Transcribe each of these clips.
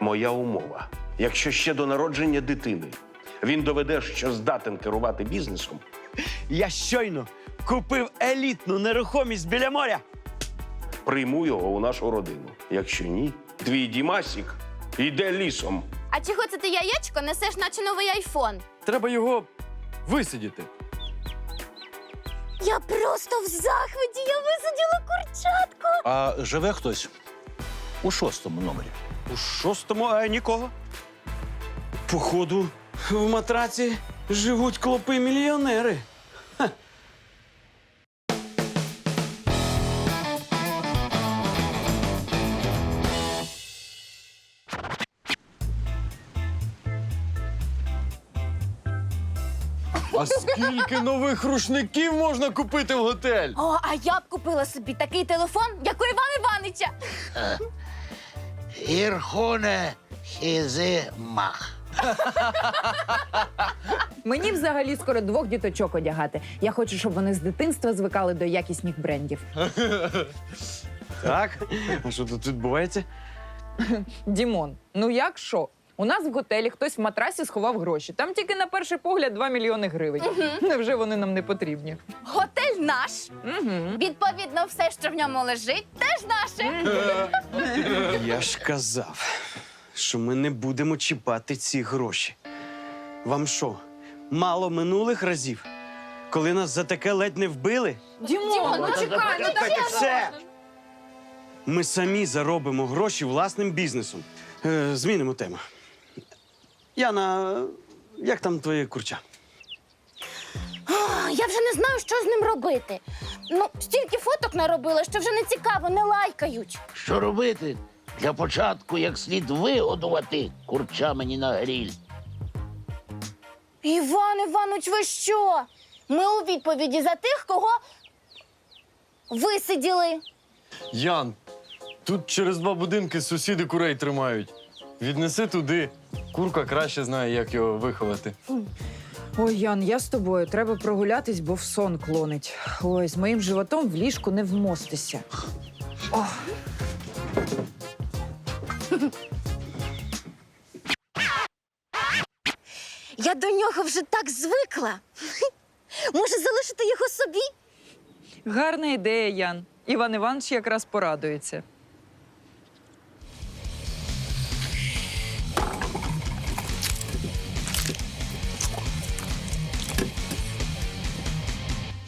Моя умова. Якщо ще до народження дитини він доведе, що здатен керувати бізнесом, Я щойно купив елітну нерухомість біля моря. прийму його у нашу родину. Якщо ні, твій Дімасік йде лісом. А чого це ти яєчко несеш, наче новий айфон? Треба його висидіти. Я просто в захваті, я висадила курчатку. А живе хтось у шостому номері. У шостому, а нікого. Походу, в матраці живуть клопи-мільйонери. А скільки нових рушників можна купити в готель? О, а я б купила собі такий телефон, як у Івана Іванича. Ірхуне хізи мах. Мені взагалі скоро двох діточок одягати. Я хочу, щоб вони з дитинства звикали до якісних брендів. Так? А що тут відбувається? Дімон, ну як що? У нас в готелі хтось в матрасі сховав гроші. Там тільки на перший погляд 2 мільйони гривень. Невже вони нам не потрібні? Готель наш. Угу. Відповідно, все, що в ньому лежить, теж наше. Я ж казав, що ми не будемо чіпати ці гроші. Вам що, мало минулих разів, коли нас за таке ледь не вбили? Дімон, ну чекай, ну Чекайте, все! Ми самі заробимо гроші власним бізнесом. Е, змінимо тему. Яна, як там твоє курча? А, Я вже не знаю, що з ним робити. Ну, стільки фоток наробила, що вже не цікаво, не лайкають. Що робити? Для початку як слід вигодувати курча мені на гріль. Іван Іванович, ви що? Ми у відповіді за тих, кого висиділи. Ян, тут через два будинки сусіди курей тримають. Віднеси туди. Курка краще знає, як його виховати. Ой, Ян, я з тобою. Треба прогулятись, бо в сон клонить. Ой, з моїм животом в ліжку не вмостися. Я до нього вже так звикла. Може, залишити його собі? Гарна ідея, Ян. Іван Іванович якраз порадується.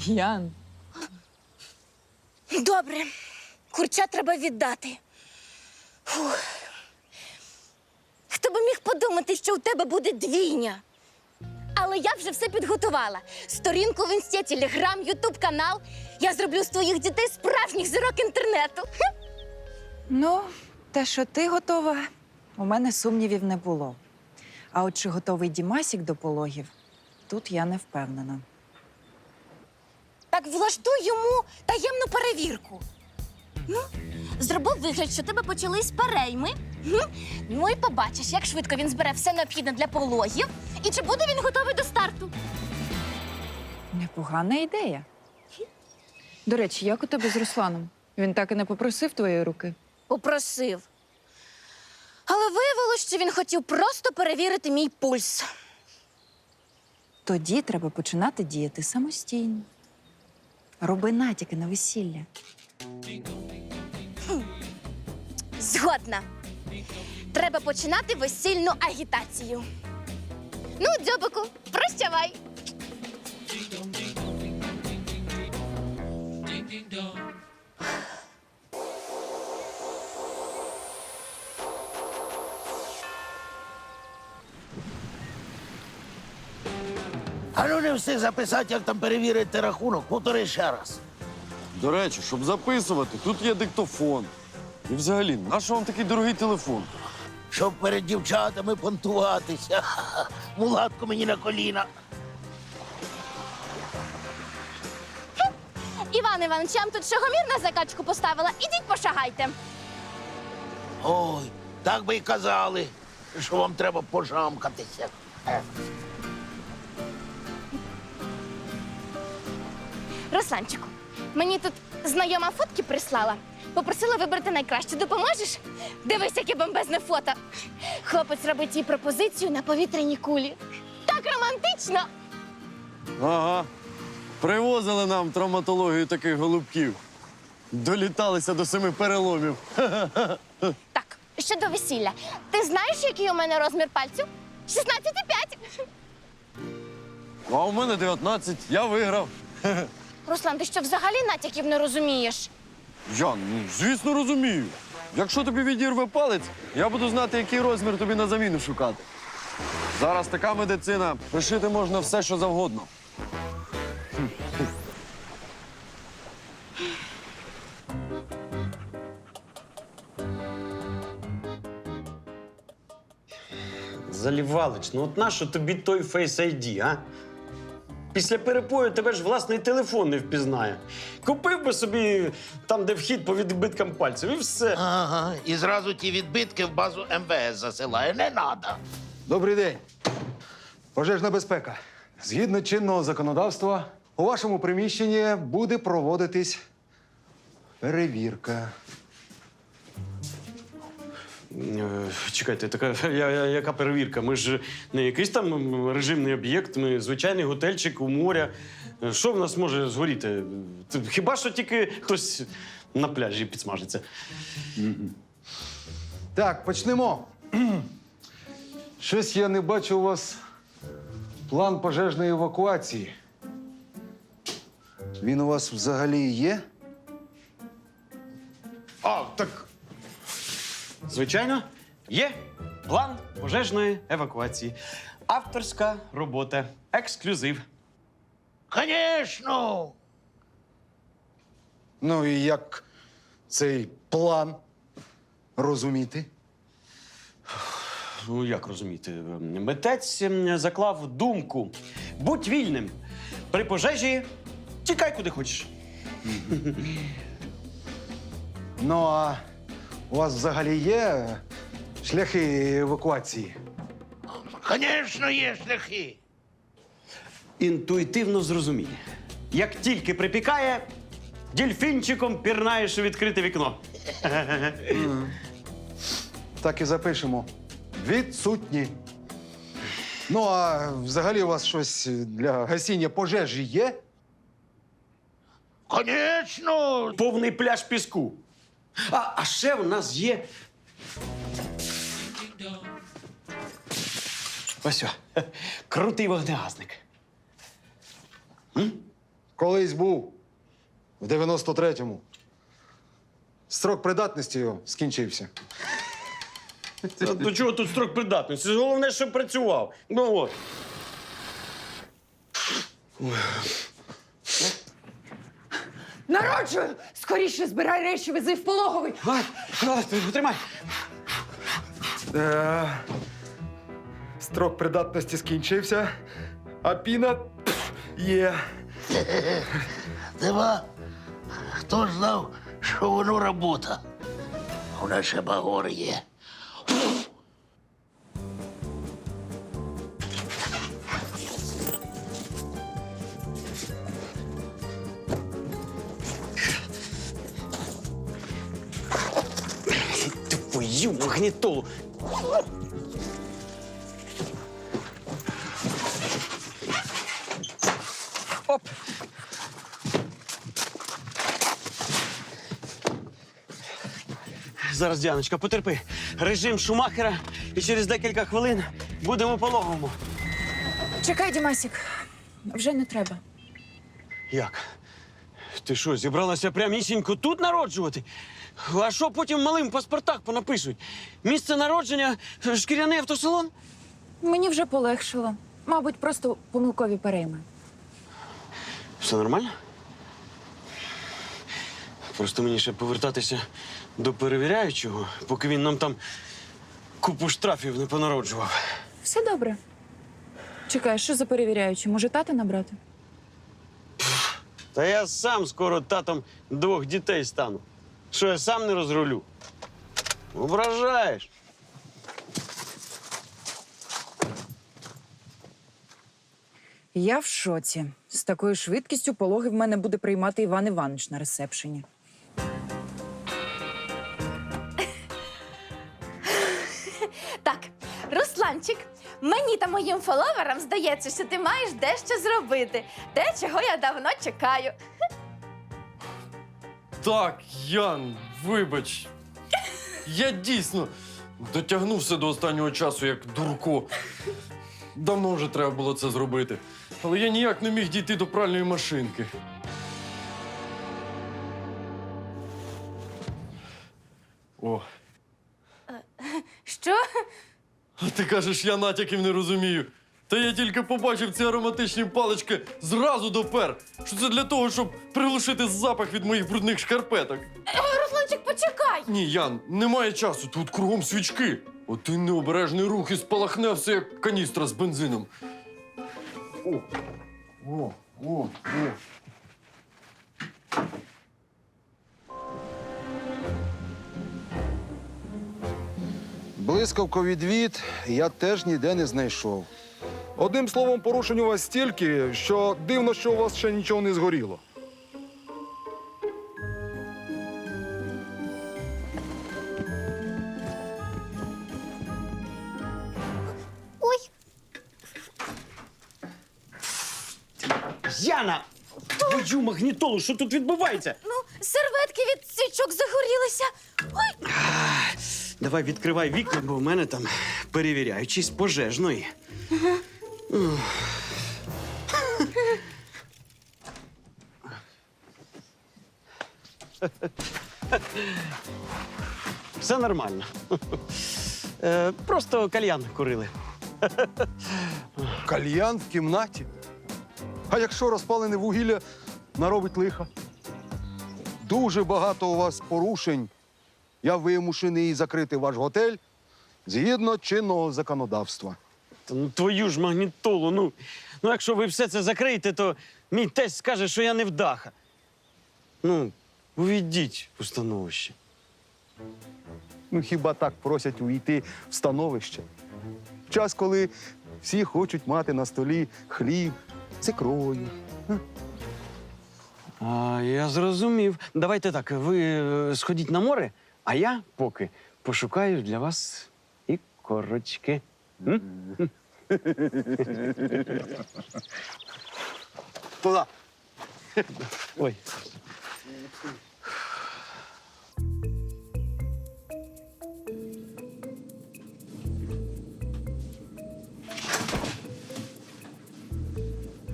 Ян, Добре, курча треба віддати. Фух. Хто би міг подумати, що у тебе буде двійня? Але я вже все підготувала. Сторінку в інсті, телеграм, ютуб канал. Я зроблю з твоїх дітей справжніх зірок інтернету. Ну, те, що ти готова, у мене сумнівів не було. А от чи готовий Дімасік до пологів, тут я не впевнена. Так влаштуй йому таємну перевірку. Ну, зробив вигляд, що тебе почались перейми. Мгм. Ну і побачиш, як швидко він збере все необхідне для пологів, і чи буде він готовий до старту. Непогана ідея. До речі, як у тебе з Русланом? Він так і не попросив твоєї руки. Попросив. Але виявилось, що він хотів просто перевірити мій пульс. Тоді треба починати діяти самостійно. Роби натяки на весілля. Згодна. Треба починати весільну агітацію. Ну, дзьобику, прощавай. А ну не встиг записати, як там перевірити рахунок. Повтори ще раз. До речі, щоб записувати, тут є диктофон. І взагалі, нащо вам такий дорогий телефон? Щоб перед дівчатами понтуватися. Мулатку мені на коліна. Іван Іванович, я вам тут шагомір на закачку поставила. Ідіть пошагайте. Ой, так би й казали, що вам треба пожамкатися. Русланчику, мені тут Знайома фотки прислала. Попросила вибрати найкраще. Допоможеш? Дивись, яке бомбезне фото. Хлопець робить їй пропозицію на повітряній кулі. Так романтично! Ага. Привозили нам травматологію таких голубків. Доліталися до семи переломів. Так, щодо весілля. Ти знаєш, який у мене розмір пальців? 16,5. А у мене 19, я виграв. Руслан, ти що взагалі натяків не розумієш? Ян, ну, звісно, розумію. Якщо тобі відірве палець, я буду знати, який розмір тобі на заміну шукати. Зараз така медицина, пришити можна все, що завгодно. Залівалич, ну от нащо тобі той Face ID, а? Після перепою тебе ж власний телефон не впізнає. Купив би собі там, де вхід по відбиткам пальців, і все. Ага, і зразу ті відбитки в базу МВС засилає. Не надо. Добрий день. Пожежна безпека. Згідно чинного законодавства, у вашому приміщенні буде проводитись перевірка. Е, Чекайте, така я, я- яка перевірка? Ми ж не якийсь там режимний об'єкт, ми звичайний готельчик у моря. Е, Що в нас може згоріти? Хіба що тільки хтось на пляжі підсмажиться. Так, почнемо. Щось я не бачу у вас план пожежної евакуації. Він у вас взагалі є? А, так. Звичайно, є план пожежної евакуації. Авторська робота. Ексклюзив. Звісно. Ну і як цей план розуміти? Ну, як розуміти, митець заклав думку. Будь вільним. При пожежі тікай куди хочеш. Ну а у вас взагалі є шляхи евакуації? Звісно, є шляхи. Інтуїтивно зрозумій. Як тільки припікає, дільфінчиком пірнаєш у відкрите вікно. Так і запишемо. Відсутні. Ну, а взагалі у вас щось для гасіння пожежі є? Звісно. Повний пляж піску. А, а ще в нас є. Ось, о, крутий вогнегасник. Колись був в 93-му. Строк придатності його скінчився. Та До чого тут строк придатності? Головне, щоб працював. Ну от. Народжую! Скоріше збирай речі, вези в пологовий. А, тримай. Е, строк придатності скінчився, а піна пф, є. Дива. Хто ж знав, що воно робота? У нас ще багор є. Магнітолу. Оп. Зараз, Діаночка, потерпи. Режим Шумахера, і через декілька хвилин будемо пологовому. Чекай, Дімасік, вже не треба. Як? Ти що, зібралася прямісінько тут народжувати? А що потім малим в паспортах понапишуть? Місце народження шкіряний автосалон? Мені вже полегшило. Мабуть, просто помилкові перейми. Все нормально? Просто мені ще повертатися до перевіряючого, поки він нам там купу штрафів не понароджував. Все добре. Чекай, що за перевіряючи? Може, тата набрати? Та я сам скоро татом двох дітей стану. Що я сам не розрулю? Ображаєш. Я в шоці. З такою швидкістю пологи в мене буде приймати Іван Іванович на ресепшені. Так, Русланчик, мені та моїм фоловерам здається, що ти маєш дещо зробити. Те, чого я давно чекаю. Так, Ян, вибач. Я дійсно дотягнувся до останнього часу як дурко. Давно вже треба було це зробити. Але я ніяк не міг дійти до пральної машинки. О, Що? а ти кажеш, я натяків не розумію. Та я тільки побачив ці ароматичні палички зразу допер. Що це для того, щоб приглушити запах від моїх брудних шкарпеток. Е, Русланчик, почекай! Ні, Ян, немає часу. Тут кругом свічки. Один необережний рух і спалахне все як каністра з бензином. О, о, о, о. Блискавко відвід я теж ніде не знайшов. Одним словом, порушень у вас стільки, що дивно, що у вас ще нічого не згоріло. Ой, Яна! Твою магнітолу, що тут відбувається? ну, серветки від свічок загорілися. Ой, Давай відкривай вікна, бо в мене там перевіряючись пожежної. Все нормально. Е, Просто кальян курили. Кальян в кімнаті. А якщо розпалене вугілля наробить лиха? Дуже багато у вас порушень. Я вимушений закрити ваш готель згідно чинного законодавства. Та ну твою ж магнітолу. Ну, ну якщо ви все це закриєте, то мій тесть скаже, що я не вдаха. Ну, увійдіть в установище. Ну хіба так просять увійти в становище? В час, коли всі хочуть мати на столі хліб з ікрою. А, я зрозумів. Давайте так, ви е, сходіть на море, а я поки пошукаю для вас і корочки. Туди. Ой.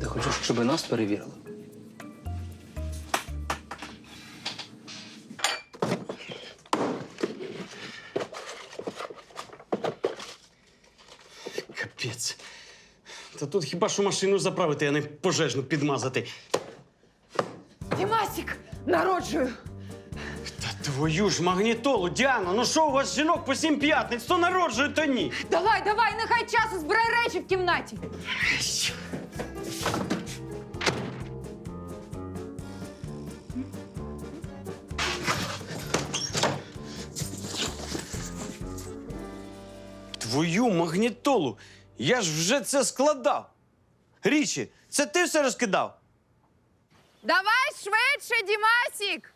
Ти хочеш, щоб нас перевірили? Тут хіба що машину заправити, а не пожежну підмазати. Дімасік, народжую. Та твою ж магнітолу, Діана, ну що у вас жінок по сім п'ятниць, то народжує, то ні. Давай, давай, нехай часу, збирай речі в кімнаті. Твою магнітолу. Я ж вже це складав. Річі, це ти все розкидав? Давай швидше, Дімасік.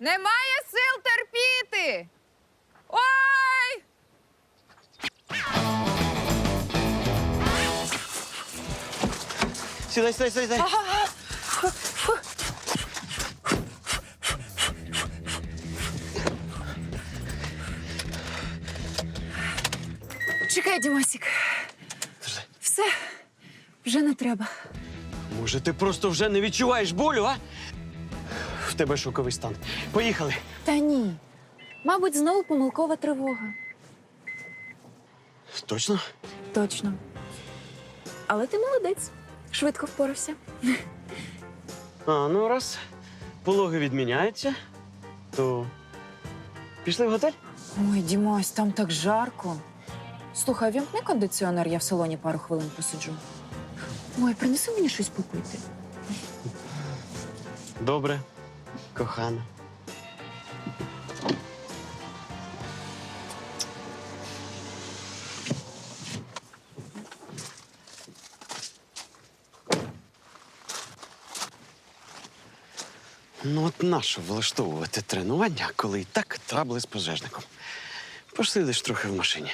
Немає сил терпіти. Ой! Сідай, сідай, сідай, сідай. Чекай, Дімасік. Все, вже не треба. Може, ти просто вже не відчуваєш болю, а? В тебе шоковий стан. Поїхали. Та ні. Мабуть, знову помилкова тривога. Точно? Точно. Але ти молодець. Швидко впорався. А, ну раз пологи відміняються, то пішли в готель? Ой, Дімась, там так жарко. Слухай, вімкни кондиціонер, я в салоні пару хвилин посиджу. Ой, принеси мені щось попити. Добре, кохана. Ну, от нащо влаштовувати тренування, коли і так трабли з пожежником. Пошли лиш трохи в машині.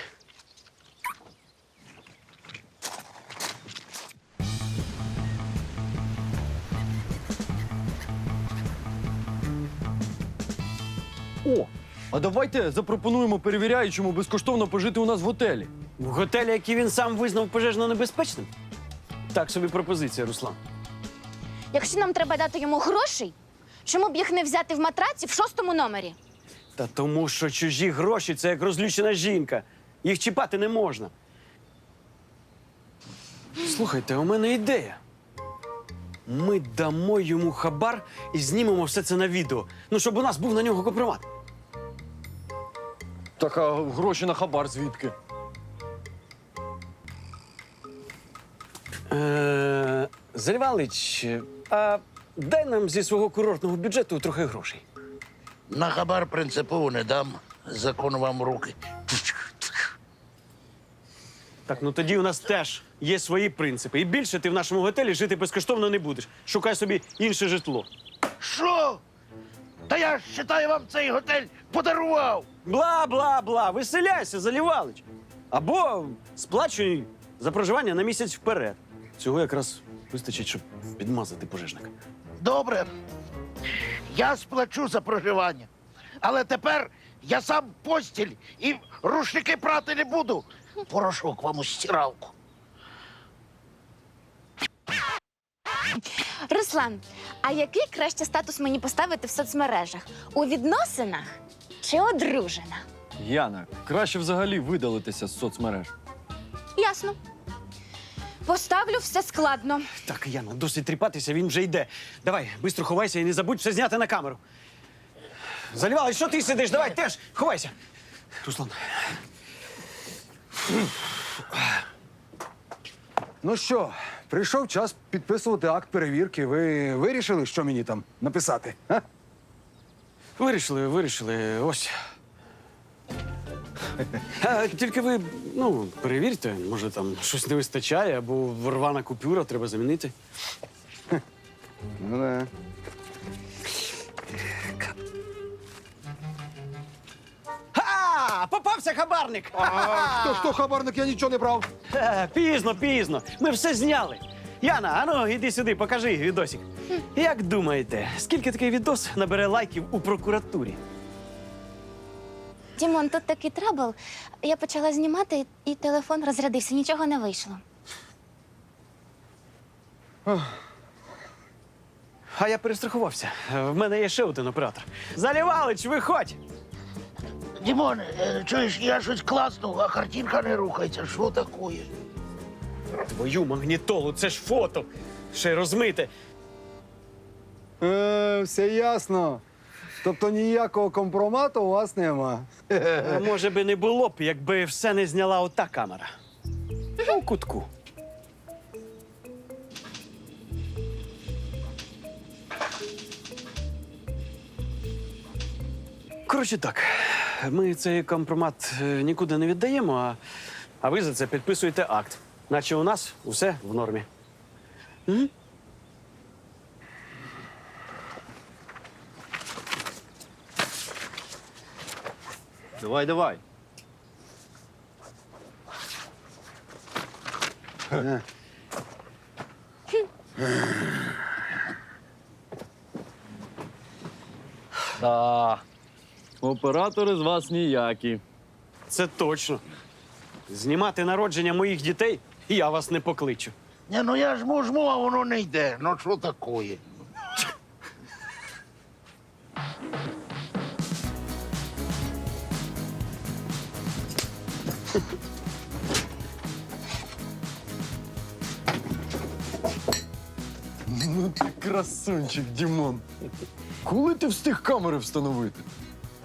А давайте запропонуємо перевіряючому безкоштовно пожити у нас в готелі. В готелі, який він сам визнав пожежно небезпечним? Так собі пропозиція, Руслан. Якщо нам треба дати йому грошей, чому б їх не взяти в матраці в шостому номері? Та тому, що чужі гроші це як розлючена жінка. Їх чіпати не можна. Слухайте, у мене ідея. Ми дамо йому хабар і знімемо все це на відео. Ну, щоб у нас був на нього компромат. Так а гроші на хабар звідки? Е, Залівалич, а дай нам зі свого курортного бюджету трохи грошей. На хабар принципово не дам. Закон вам в руки. Так, ну тоді у нас теж є свої принципи. І більше ти в нашому готелі жити безкоштовно не будеш. Шукай собі інше житло. Що? Та я ж вважаю, вам цей готель подарував. Бла, бла, бла. Виселяйся, Залівалич. Або сплачуй за проживання на місяць вперед. Цього якраз вистачить, щоб підмазати пожежника. Добре. Я сплачу за проживання. Але тепер я сам постіль і рушники прати не буду. Порошок вам у стиралку. Руслан, а який краще статус мені поставити в соцмережах? У відносинах чи одружена? Яна, краще взагалі видалитися з соцмереж. Ясно. Поставлю все складно. Так, Яна, досить тріпатися, він вже йде. Давай, швидко ховайся і не забудь все зняти на камеру. Залівалич, що ти сидиш? Давай теж ховайся. Руслан, Ну що, прийшов час підписувати акт перевірки. Ви вирішили, що мені там написати? А? Вирішили, вирішили. Ось. А, тільки ви, ну, перевірте, може там щось не вистачає, або рвана купюра треба замінити. Ну, не. Ха! Попався хабарник! А хто, хто хабарник, я нічого не брав. Е, Пізно, пізно. Ми все зняли. Яна, ану, іди сюди, покажи відосик. Як думаєте, скільки такий відос набере лайків у прокуратурі? Дімон, тут такий трабл. Я почала знімати, і телефон розрядився, нічого не вийшло. А я перестрахувався. В мене є ще один оператор. Залівалич, виходь! Дімон, е, чуєш, я щось класнув, а картинка не рухається. Що таке? Твою магнітолу, це ж фото. Ще й розмите. Е, все ясно. Тобто ніякого компромату у вас нема. А може би не було б, якби все не зняла ота камера. У кутку. Коротше так, ми цей компромат е, нікуди не віддаємо, а, а ви за це підписуєте акт. Наче у нас усе в нормі. Давай, давай. Да. Оператори з вас ніякі. Це точно. Знімати народження моїх дітей я вас не покличу. Ні, ну я жму, жму, а воно не йде. Ну що таке? Ну ти красунчик, Дімон. Коли ти встиг камери встановити?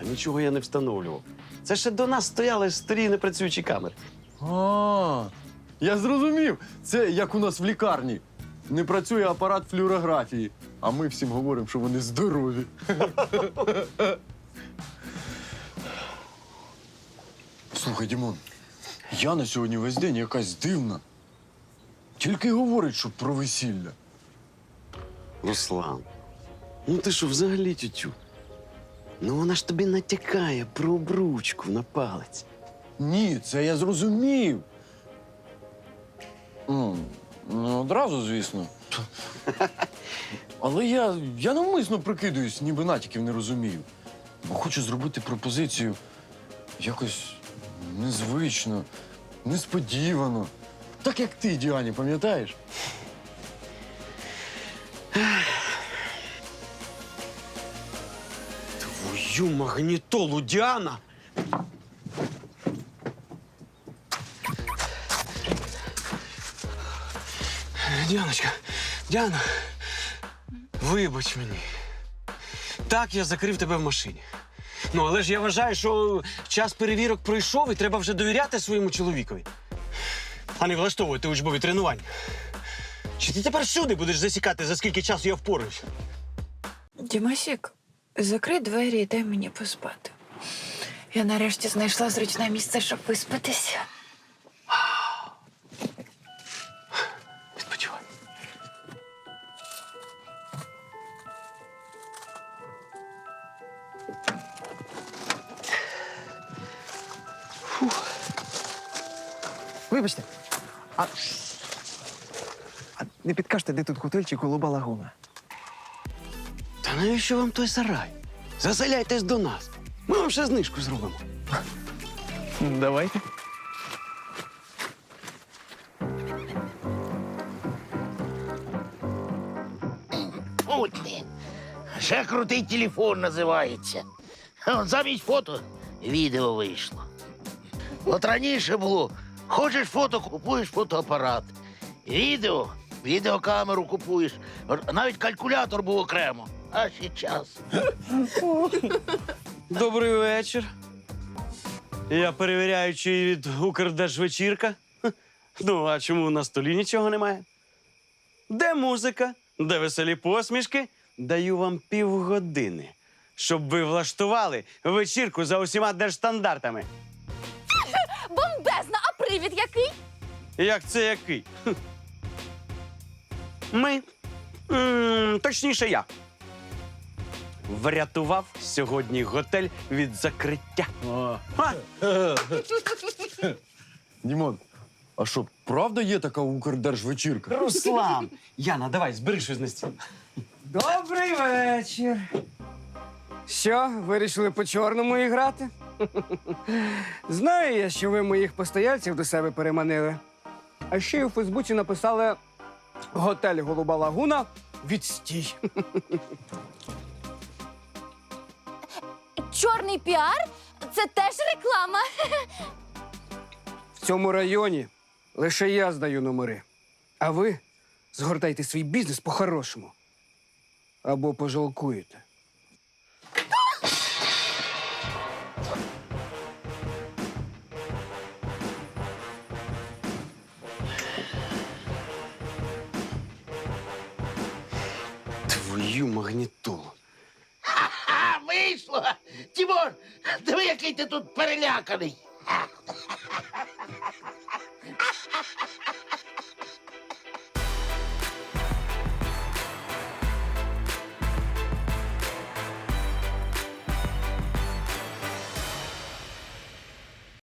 А нічого я не встановлював. Це ще до нас стояли старі непрацюючі камери. А, я зрозумів. Це як у нас в лікарні. Не працює апарат флюорографії, а ми всім говоримо, що вони здорові. Слухай, Дімон, я на сьогодні весь день якась дивна. Тільки й говорить, що про весілля. Руслан, Ну ти що, взагалі тютю? Ну вона ж тобі натякає про обручку на палець. Ні, це я зрозумів. Ну, одразу, звісно. Але я, я навмисно прикидуюсь, ніби натяків не розумію. Бо хочу зробити пропозицію якось незвично, несподівано. Так як ти, Діані, пам'ятаєш? Твою магнітолу, Діана! Діаночка, Діана, вибач мені. Так, я закрив тебе в машині. Ну, але ж я вважаю, що час перевірок пройшов і треба вже довіряти своєму чоловікові. А не влаштовувати учбові тренування. Чи ти тепер всюди будеш засікати, за скільки часу я впораюся? Дімасік, закрий двері і дай мені поспати. Я нарешті знайшла зручне місце, щоб виспатися. Відпочивай. Вибачте. А... а не підкажете, де тут готельчик Голуба Лагуна? Навіщо вам той сарай? Заселяйтесь до нас. Ми вам ще знижку зробимо. Давайте. Фу ти. Ще крутий телефон називається. От замість фото відео вийшло. От раніше було, хочеш фото, купуєш фотоапарат. Відео, відеокамеру купуєш. Навіть калькулятор був окремо. А ще час. Добрий вечір. Я перевіряючий від Укрдержвечірка. Ну, а чому на столі нічого немає? Де музика? Де веселі посмішки? Даю вам півгодини, щоб ви влаштували вечірку за усіма держстандартами. Бомбезно, а привід який? Як це який? Ми, м, точніше, я. Врятував сьогодні готель від закриття. Ха! Дімон, а що, правда є така Укрдержвечірка? Руслан! Яна, давай, збери щось на стіл. Добрий вечір. Що, вирішили по чорному і грати? Знаю я, що ви моїх постояльців до себе переманили. А ще й у Фейсбуці написали готель Голуба Лагуна відстій. Чорний піар? Це теж реклама. В цьому районі лише я здаю номери. А ви згортайте свій бізнес по-хорошому. Або пожалкуєте. Тімон, диви, який ти тут переляканий.